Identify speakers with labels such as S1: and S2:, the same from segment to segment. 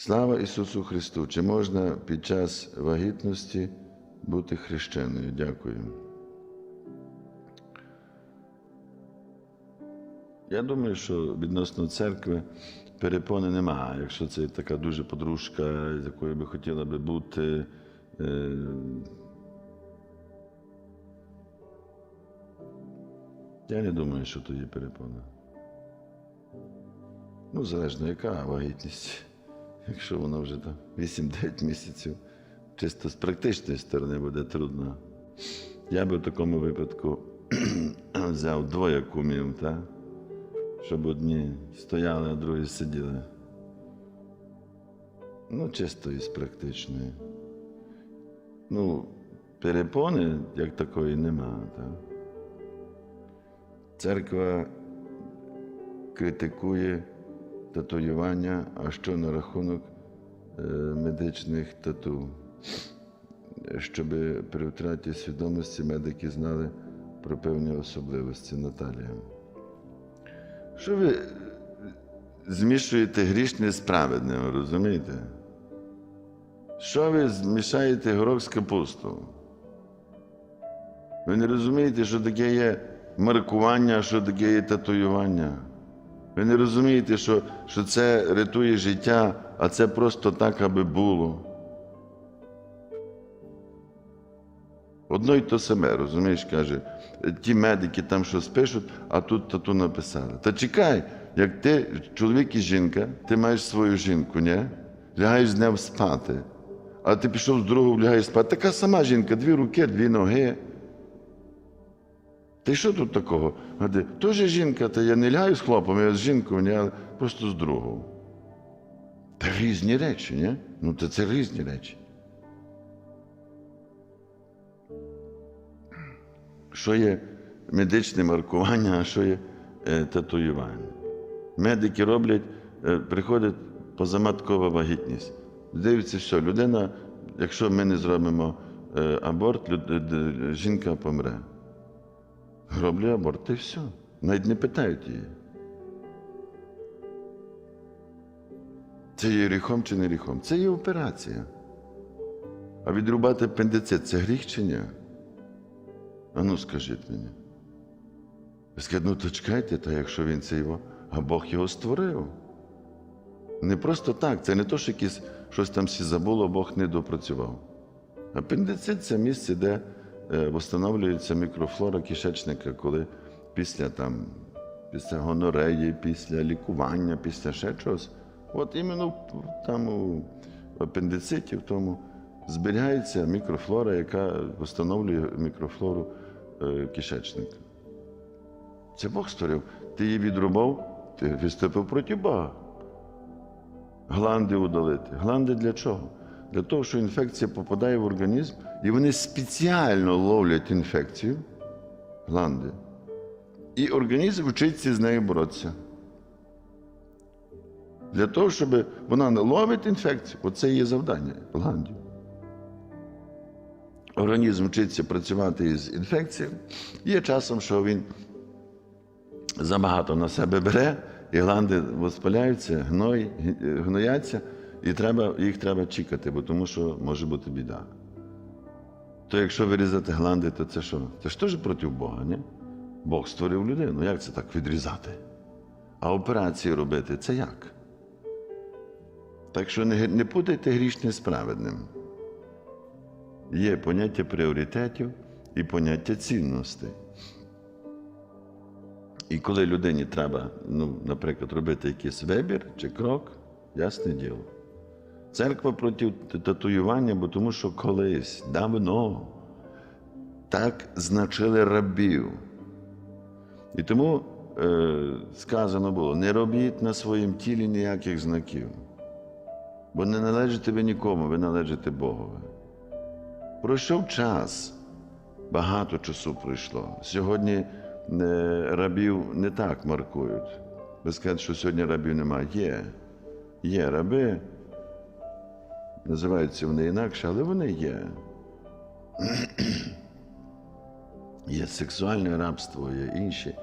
S1: Слава Ісусу Христу! Чи можна під час вагітності бути хрещеною? Дякую. Я думаю, що відносно церкви перепони немає. Якщо це така дуже подружка, з якою би хотіла би бути. е, Я не думаю, що є перепона. Ну, залежно, яка вагітність. Якщо вона вже там 8-9 місяців, чисто з практичної сторони буде трудно. Я би в такому випадку взяв двоє кумів, так? щоб одні стояли, а другі сиділи. Ну, чисто із практичної. Ну, перепони як такої нема. Так? Церква критикує татуювання, а що на рахунок е, медичних тату, щоб при втраті свідомості медики знали про певні особливості Наталія. Що ви змішуєте грішне з праведним, розумієте? Що ви змішаєте горох з капустою? Ви не розумієте, що таке є маркування, що таке є татуювання? Ви не розумієте, що, що це рятує життя, а це просто так, аби було. Одно й то саме, розумієш, каже, ті медики там щось пишуть, а тут тату написали. Та чекай, як ти, чоловік і жінка, ти маєш свою жінку, ні? Лягаєш з нею спати. А ти пішов з другого лягаєш спати. Така сама жінка, дві руки, дві ноги. Та й що тут такого? Гади, теж жінка, та я не лягаю з хлопом, я з жінкою, але просто з другого. Та різні речі, ні? Ну, то це різні речі. Що є медичне маркування, а що є е, татуювання? Медики роблять, е, приходить позаматкова вагітність. Дивиться, що людина, якщо ми не зробимо е, аборт, люд, е, жінка помре. Роблю аборт і все. Навіть не питають її. Це є гріхом чи не гріхом? Це є операція. А відрубати апендицит – це гріх чи ні? А ну скажіть мені. Ви скажете, ну то чекайте, та якщо він це його, а Бог його створив. Не просто так, це не то, що якісь щось там всі забуло, Бог не допрацював. Апендицит це місце, де е, встановлюється мікрофлора кишечника, коли після там, після гонореї, після лікування, після ще чогось. От іменно там у апендициті, в тому зберігається мікрофлора, яка встановлює мікрофлору е, кишечника. Це Бог створив. Ти її відрубав, ти виступив проти Бога. Гланди удалити. Гланди для чого? Для того, що інфекція попадає в організм, і вони спеціально ловлять інфекцію, гланди. І організм вчиться з нею боротися. Для того, щоб вона не ловить інфекцію, оце її завдання гландів. Організм вчиться працювати із інфекцією. Є часом, що він забагато на себе бере, і гланди воспаляються, гной, гнояться, і треба, їх треба чекати, бо тому що може бути біда. То якщо вирізати гланди, то це що? Це ж теж проти Бога, ні? Бог створив людину. Як це так відрізати? А операції робити це як? Так що не, не путайте грішне з праведним. Є поняття пріоритетів і поняття цінностей. І коли людині треба, ну, наприклад, робити якийсь вибір чи крок, ясне діло. Церква проти татуювання, бо тому що колись давно так значили рабів. І тому е, сказано було: не робіть на своїм тілі ніяких знаків, бо не належите ви нікому, ви належите Богові. Пройшов час, багато часу пройшло. Сьогодні е, рабів не так маркують. Ви скажете, що сьогодні рабів немає. Є. Є раби, називаються вони інакше, але вони є. Є сексуальне рабство, є інші е,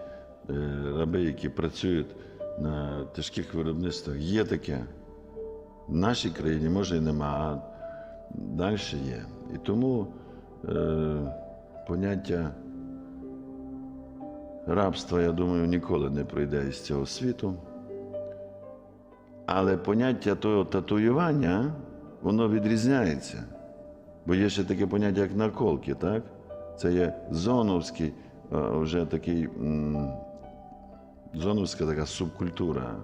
S1: раби, які працюють на тяжких виробництвах. Є таке. В нашій країні може і нема, а далі є. І тому е, поняття рабства, я думаю, ніколи не пройде із цього світу. Але поняття того татуювання, воно відрізняється. Бо є ще таке поняття, як наколки, так? Це є зоновський, е, вже такий, зоновська така субкультура.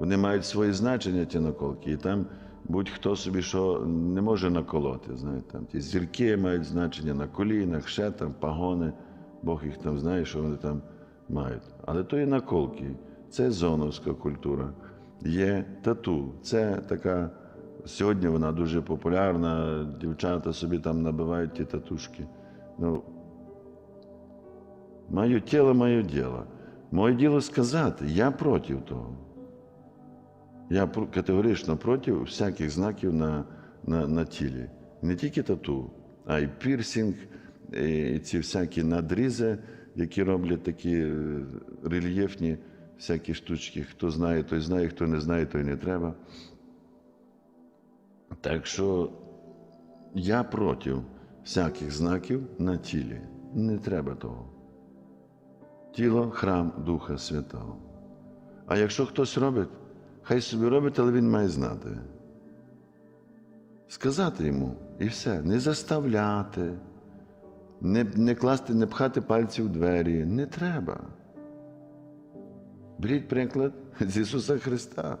S1: Вони мають свої значення, ті наколки, і там будь-хто собі що не може наколоти. Знаєте, там ті зірки мають значення на колінах, ще там пагони, Бог їх там знає, що вони там мають. Але то є наколки, це зоновська культура. Є тату. Це така. Сьогодні вона дуже популярна, дівчата собі там набивають ті татушки. Ну, моє тіло, моє діло. Моє діло сказати, я проти того. Я категорично проти всяких знаків на, на, на тілі. Не тільки тату, а й пірсінг, і ці всякі надрізи, які роблять такі е, рельєфні всякі штучки. Хто знає, той знає, хто не знає, той не треба. Так що я проти всяких знаків на тілі. Не треба того. Тіло храм Духа Святого. А якщо хтось робить, хай собі робить, але він має знати. Сказати йому і все, не заставляти, не, не класти, не пхати пальці в двері. Не треба. Беріть приклад з Ісуса Христа.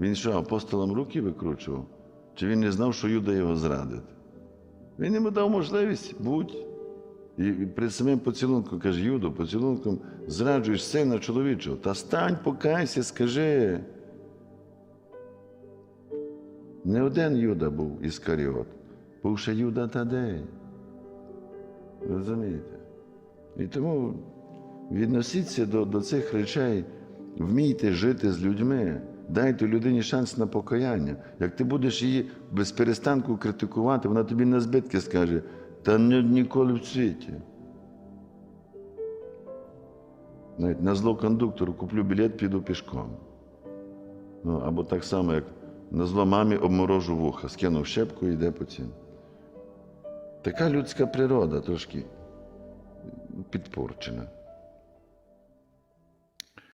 S1: Він що, апостолам руки викручував? Чи він не знав, що Юда його зрадить? Він йому дав можливість будь. І перед самим поцілунком каже, Юдо, поцілунком зраджуєш сина чоловічого. Та стань, покайся, скажи. Не один Юда був Іскаріот, був ще Юда Тадей. Розумієте? І тому відносіться до, до цих речей, вмійте жити з людьми, дайте людині шанс на покаяння. Як ти будеш її без перестанку критикувати, вона тобі на збитки скаже, та ні, ніколи в світі. Навіть на зло кондуктору куплю білет, піду пішком. Ну, або так само, як на зло мамі обморожу вуха, скинув щепку і йде по цін. Така людська природа трошки підпорчена.